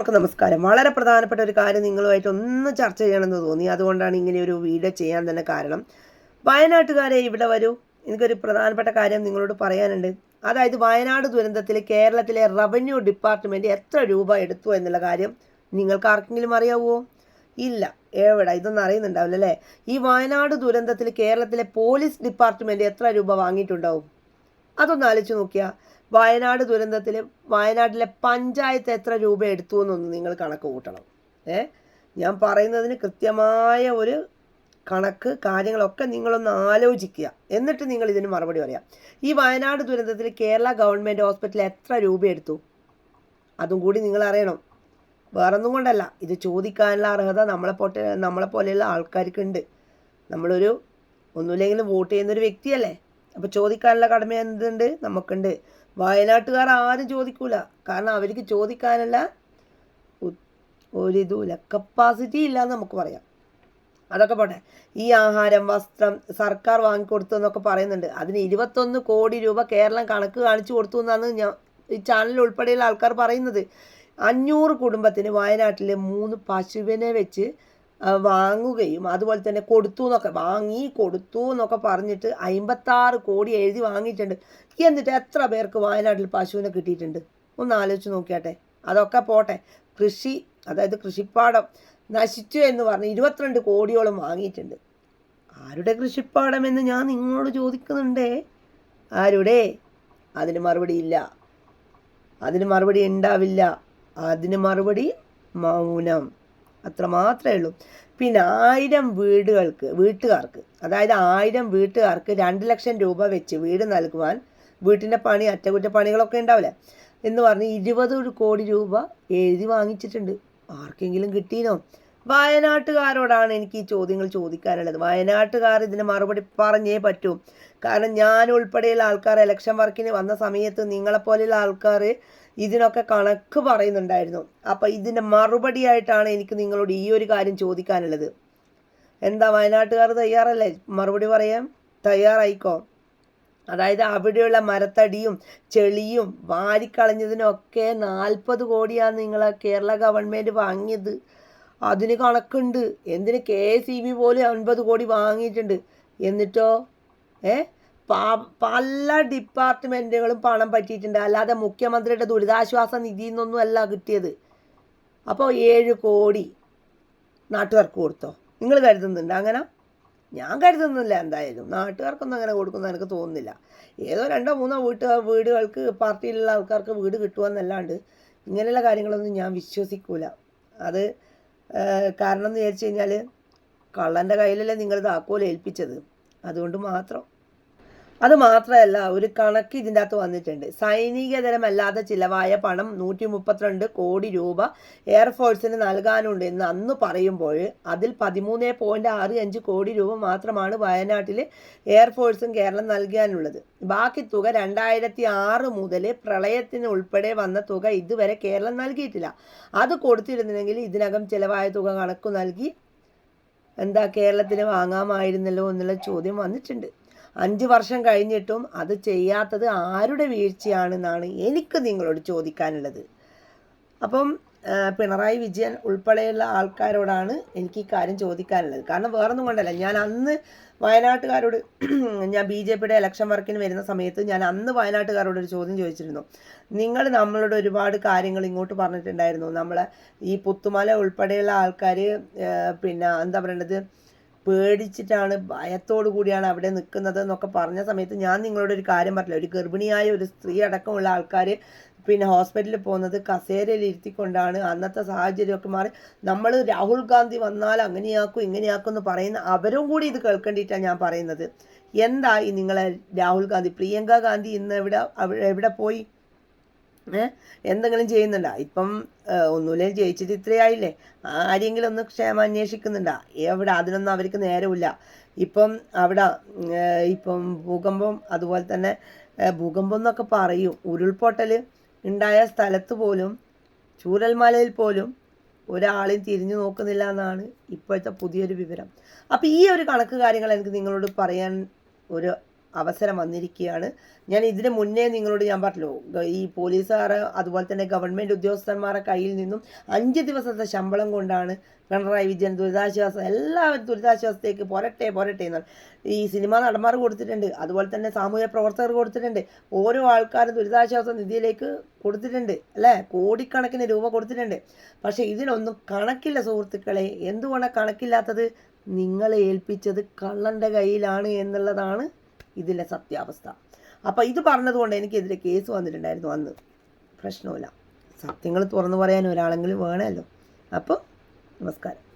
എല്ലാവർക്കും നമസ്കാരം. വളരെ പ്രധാനപ്പെട്ട ഒരു കാര്യം നിങ്ങളുമായിട്ട് ഒന്ന് ചർച്ച ചെയ്യണമെന്ന് തോന്നി. അതുകൊണ്ടാണ് ഇങ്ങനെ ഒരു വീഡിയോ ചെയ്യാൻ തന്നെ കാരണം. വയനാട്ടുകാരെ ഇവിടെ വരൂ. എനിക്കൊരു പ്രധാനപ്പെട്ട കാര്യം നിങ്ങളോട് പറയാനുണ്ട്. അതായത് വയനാട് ദുരന്തത്തിൽ കേരളത്തിലെ റവന്യൂ ഡിപ്പാർട്ട്മെന്റ് എത്ര രൂപ എടുത്തു എന്നുള്ള കാര്യം നിങ്ങൾക്ക് ആർക്കെങ്കിലും അറിയാവോ? ഇല്ല. എവിടെ? ഇതൊന്നും അറിയുന്നുണ്ടാവില്ല അല്ലേ? ഈ വയനാട് ദുരന്തത്തിൽ കേരളത്തിലെ പോലീസ് ഡിപ്പാർട്ട്മെന്റ് എത്ര രൂപ വാങ്ങിയിട്ടുണ്ടാവും? അതൊന്ന് ആലോചിച്ച് നോക്കിയാൽ വയനാട് ദുരന്തത്തിൽ വയനാട്ടിലെ പഞ്ചായത്ത് എത്ര രൂപ എടുത്തു എന്നൊന്ന് നിങ്ങൾ കണക്ക് കൂട്ടണം. ഏ? ഞാൻ പറയുന്നതിന് കൃത്യമായ ഒരു കണക്ക് കാര്യങ്ങളൊക്കെ നിങ്ങളൊന്ന് ആലോചിക്കുക. എന്നിട്ട് നിങ്ങൾ ഇതിന് മറുപടി പറയാം. ഈ വയനാട് ദുരന്തത്തിൽ കേരള ഗവൺമെന്റ് ഹോസ്പിറ്റൽ എത്ര രൂപ എടുത്തു? അതും കൂടി നിങ്ങൾ അറിയണം. വേറൊന്നും കൊണ്ടല്ല. ഇത് ചോദിക്കാനുള്ള അർഹത നമ്മളെ പോട്ടെ നമ്മളെ പോലെയുള്ള ആൾക്കാർക്കുണ്ട്. നമ്മളൊരു ഒന്നുമില്ലെങ്കിലും വോട്ട് ചെയ്യുന്നൊരു വ്യക്തിയല്ലേ? അപ്പോൾ ചോദിക്കാനുള്ള കടമ എന്തുണ്ട്? നമുക്കുണ്ട്. വയനാട്ടുകാർ ആരും ചോദിക്കൂല. കാരണം അവർക്ക് ചോദിക്കാനുള്ള ഒരിതുമില്ല കപ്പാസിറ്റി ഇല്ല. എന്ന് നമുക്ക് പറയാം. അതൊക്കെ പോട്ടെ. ഈ ആഹാരം വസ്ത്രം സർക്കാർ വാങ്ങിക്കൊടുത്തു എന്നൊക്കെ പറയുന്നുണ്ട്. അതിന് ഇരുപത്തൊന്ന് കോടി രൂപ കേരളം കണക്ക് കാണിച്ചു കൊടുത്തു എന്നാണ് ഞാൻ ഈ ചാനൽ ഉൾപ്പെടെയുള്ള ആൾക്കാർ പറയുന്നത്. അഞ്ഞൂറ് കുടുംബത്തിന് വയനാട്ടിലെ മൂന്ന് പശുവിനെ വെച്ച് വാങ്ങുകയും അതുപോലെ തന്നെ കൊടുത്തു എന്നൊക്കെ വാങ്ങി കൊടുത്തു എന്നൊക്കെ പറഞ്ഞിട്ട് അമ്പത്താറ് കോടി എഴുതി വാങ്ങിയിട്ടുണ്ട്. എന്നിട്ട് എത്ര പേർക്ക് വയനാട്ടിൽ പശുവിനെ കിട്ടിയിട്ടുണ്ട്? ഒന്ന് ആലോചിച്ച് നോക്കിയാട്ടെ. അതൊക്കെ പോട്ടെ. കൃഷി അതായത് കൃഷിപ്പാടം നശിച്ചു എന്ന് പറഞ്ഞ് ഇരുപത്തിരണ്ട് കോടിയോളം വാങ്ങിയിട്ടുണ്ട്. ആരുടെ കൃഷിപ്പാടം എന്ന് ഞാൻ നിങ്ങളോട് ചോദിക്കുന്നുണ്ടേ? ആരുടെ? അതിന് മറുപടി ഇല്ല. അതിന് മറുപടി ഉണ്ടാവില്ല. അതിന് മറുപടി മൗനം. അത്ര മാത്രമേ ഉള്ളൂ. പിന്നെ ആയിരം വീടുകൾക്ക് വീട്ടുകാർക്ക് അതായത് ആയിരം വീട്ടുകാർക്ക് രണ്ട് ലക്ഷം രൂപ വെച്ച് വീട് നൽകുവാൻ വീട്ടിന്റെ പണി അറ്റകുറ്റപ്പണികളൊക്കെ ഉണ്ടാവില്ലേ? എന്ന് പറഞ്ഞ് ഇരുപത് കോടി രൂപ എഴുതി വാങ്ങിച്ചിട്ടുണ്ട്. ആർക്കെങ്കിലും കിട്ടീനോ? വയനാട്ടുകാരോടാണ് എനിക്ക് ഈ ചോദ്യങ്ങൾ ചോദിക്കാനുള്ളത്. വയനാട്ടുകാർ ഇതിന് മറുപടി പറഞ്ഞേ പറ്റൂ. കാരണം ഞാൻ ഉൾപ്പെടെയുള്ള ആൾക്കാർ ഇലക്ഷൻ വർക്കിന് വന്ന സമയത്ത് നിങ്ങളെപ്പോലെയുള്ള ആൾക്കാർ ഇതിനൊക്കെ കണക്ക് പറയുന്നുണ്ടായിരുന്നു. അപ്പം ഇതിന്റെ മറുപടിയായിട്ടാണ് എനിക്ക് നിങ്ങളോട് ഈ ഒരു കാര്യം ചോദിക്കാനുള്ളത്. എന്താ വയനാട്ടുകാർ തയ്യാറല്ലേ? മറുപടി പറയാൻ തയ്യാറായിക്കോ? അതായത് അവിടെയുള്ള മരത്തടിയും ചെളിയും വാരിക്കളഞ്ഞതിനൊക്കെ നാൽപ്പത് കോടിയാണ് നിങ്ങളെ കേരള ഗവൺമെന്റ് വാങ്ങിയത്. അതിന് കണക്കുണ്ട്. എന്തിന് കെ എസ് ഇ ബി പോലും അൻപത് കോടി വാങ്ങിയിട്ടുണ്ട്. എന്നിട്ടോ? ഏ? പ- പല ഡിപ്പാർട്ട്മെന്റുകളും പണം പറ്റിയിട്ടുണ്ട്. അല്ലാതെ മുഖ്യമന്ത്രിയുടെ ദുരിതാശ്വാസ നിധിയിൽ നിന്നൊന്നും അല്ല കിട്ടിയത്. അപ്പോൾ ഏഴ് കോടി നാട്ടുകാർക്ക് കൊടുത്തോ? നിങ്ങൾ കരുതുന്നുണ്ട് അങ്ങനെ? ഞാൻ കരുതുന്നില്ല എന്തായാലും. നാട്ടുകാർക്കൊന്നും അങ്ങനെ കൊടുക്കുന്ന എനിക്ക് തോന്നുന്നില്ല. ഏതോ രണ്ടോ മൂന്നോ വീട്ട് വീടുകൾക്ക് പാർട്ടിയിലുള്ള ആൾക്കാർക്ക് വീട് കിട്ടുമെന്നല്ലാണ്ട് ഇങ്ങനെയുള്ള കാര്യങ്ങളൊന്നും ഞാൻ വിശ്വസിക്കൂല. അത് കാരണം എന്ന് വിചാരിച്ചു കഴിഞ്ഞാൽ കള്ളന്റെ കയ്യിലല്ലേ നിങ്ങൾ താക്കോൽ ഏൽപ്പിച്ചത്. അതുകൊണ്ട് മാത്രം. അത് മാത്രമല്ല ഒരു കണക്ക് ഇതിന്റെ അകത്ത് വന്നിട്ടുണ്ട്. സൈനികതരമല്ലാതെ ചിലവായ പണം നൂറ്റി മുപ്പത്തിരണ്ട് കോടി രൂപ എയർഫോഴ്സിന് നൽകാനുണ്ട് എന്ന് അന്ന് പറയുമ്പോൾ അതിൽ പതിമൂന്ന് പോയിന്റ് ആറ് അഞ്ച് കോടി രൂപ മാത്രമാണ് വയനാട്ടിൽ എയർഫോഴ്സും കേരളം നൽകാനുള്ളത്. ബാക്കി തുക രണ്ടായിരത്തി ആറ് മുതൽ പ്രളയത്തിന് ഉൾപ്പെടെ വന്ന തുക ഇതുവരെ കേരളം നൽകിയിട്ടില്ല. അത് കൊടുത്തിരുന്നെങ്കിൽ ഇതിനകം ചിലവായ തുക കണക്ക് നൽകി എന്താ കേരളത്തിന് വാങ്ങാമായിരുന്നല്ലോ എന്നുള്ള ചോദ്യം വന്നിട്ടുണ്ട്. അഞ്ച് വർഷം കഴിഞ്ഞിട്ടും അത് ചെയ്യാത്തത് ആരുടെ വീഴ്ചയാണെന്നാണ് എനിക്ക് നിങ്ങളോട് ചോദിക്കാനുള്ളത്. അപ്പം പിണറായി വിജയൻ ഉൾപ്പെടെയുള്ള ആൾക്കാരോടാണ് എനിക്ക് ഈ കാര്യം ചോദിക്കാനുള്ളത്. കാരണം വേറൊന്നും കൊണ്ടല്ല. ഞാൻ അന്ന് വയനാട്ടുകാരോട് ഞാൻ ബി ജെ പിയുടെ ഇലക്ഷൻ വർക്കിന് വരുന്ന സമയത്ത് ഞാൻ അന്ന് വയനാട്ടുകാരോട് ഒരു ചോദ്യം ചോദിച്ചിരുന്നു. നിങ്ങൾ നമ്മളോട് ഒരുപാട് കാര്യങ്ങൾ ഇങ്ങോട്ട് പറഞ്ഞിട്ടുണ്ടായിരുന്നു. നമ്മളെ ഈ പുത്തുമല ഉൾപ്പെടെയുള്ള ആൾക്കാർ പിന്നെ എന്താ പറയേണ്ടത് പേടിച്ചിട്ടാണ് ഭയത്തോടു കൂടിയാണ് അവിടെ നിൽക്കുന്നത് എന്നൊക്കെ പറഞ്ഞ സമയത്ത് ഞാൻ നിങ്ങളോട് ഒരു കാര്യം പറഞ്ഞില്ല. ഒരു ഗർഭിണിയായ ഒരു സ്ത്രീ അടക്കമുള്ള ആൾക്കാർ പിന്നെ ഹോസ്പിറ്റലിൽ പോകുന്നത് കസേരയിൽ ഇരുത്തിക്കൊണ്ടാണ് അന്നത്തെ സാഹചര്യമൊക്കെ മാറി. നമ്മൾ രാഹുൽ ഗാന്ധി വന്നാൽ അങ്ങനെയാക്കും ഇങ്ങനെയാക്കും എന്ന് പറയുന്ന അവരും കൂടി ഇത് കേൾക്കേണ്ടിയിട്ടാണ് ഞാൻ പറയുന്നത്. എന്തായി നിങ്ങളെ രാഹുൽ ഗാന്ധി? പ്രിയങ്ക ഗാന്ധി ഇന്ന് എവിടെ എവിടെ പോയി? എന്തെങ്കിലും ചെയ്യുന്നുണ്ടോ? ഇപ്പം ഒന്നുമില്ലേ ജയിച്ചിട്ട് ഇത്രയായില്ലേ? ആരെങ്കിലും ഒന്ന് ക്ഷേമം അന്വേഷിക്കുന്നുണ്ടോ? എവിടെ? അതിനൊന്നും അവർക്ക് നേരമില്ല. ഇപ്പം അവിടെ ഇപ്പം ഭൂകമ്പം അതുപോലെ തന്നെ ഭൂകമ്പം എന്നൊക്കെ പറയും. ഉരുൾപൊട്ടൽ ഉണ്ടായ സ്ഥലത്ത് പോലും ചൂരൽമലയിൽ പോലും ഒരാളെയും തിരിഞ്ഞു നോക്കുന്നില്ല എന്നാണ് ഇപ്പോഴത്തെ പുതിയൊരു വിവരം. അപ്പോൾ ഈ ഒരു കണക്ക് കാര്യങ്ങൾ എനിക്ക് നിങ്ങളോട് പറയാൻ ഒരു അവസരം വന്നിരിക്കുകയാണ്. ഞാൻ ഇതിന് മുന്നേ നിങ്ങളോട് ഞാൻ പറഞ്ഞല്ലോ ഈ പോലീസുകാർ അതുപോലെ തന്നെ ഗവൺമെന്റ് ഉദ്യോഗസ്ഥന്മാരുടെ കയ്യിൽ നിന്നും അഞ്ച് ദിവസത്തെ ശമ്പളം കൊണ്ടാണ് പിണറായി വിജയൻ ദുരിതാശ്വാസം എല്ലാവരും ദുരിതാശ്വാസത്തേക്ക് പോരട്ടെ പോരട്ടെ എന്നാണ് ഈ സിനിമ നടന്മാർ കൊടുത്തിട്ടുണ്ട്. അതുപോലെ തന്നെ സാമൂഹ്യ പ്രവർത്തകർ കൊടുത്തിട്ടുണ്ട്. ഓരോ ആൾക്കാരും ദുരിതാശ്വാസ നിധിയിലേക്ക് കൊടുത്തിട്ടുണ്ട് അല്ലേ? കോടിക്കണക്കിന് രൂപ കൊടുത്തിട്ടുണ്ട്. പക്ഷേ ഇതിനൊന്നും കണക്കില്ല സുഹൃത്തുക്കളെ. എന്തുകൊണ്ടാണ് കണക്കില്ലാത്തത്? നിങ്ങളെ ഏൽപ്പിച്ചത് കള്ളന്റെ കയ്യിലാണ് എന്നുള്ളതാണ് ഇതിന്റെ സത്യാവസ്ഥ. അപ്പോൾ ഇത് പറഞ്ഞതുകൊണ്ട് എനിക്കെതിരെ കേസ് വന്നിട്ടുണ്ടായിരുന്നു അന്ന്. പ്രശ്നമില്ല സത്യങ്ങൾ തുറന്നു പറയാൻ ഒരാളെങ്കിലും വേണമല്ലോ. അപ്പോൾ നമസ്കാരം.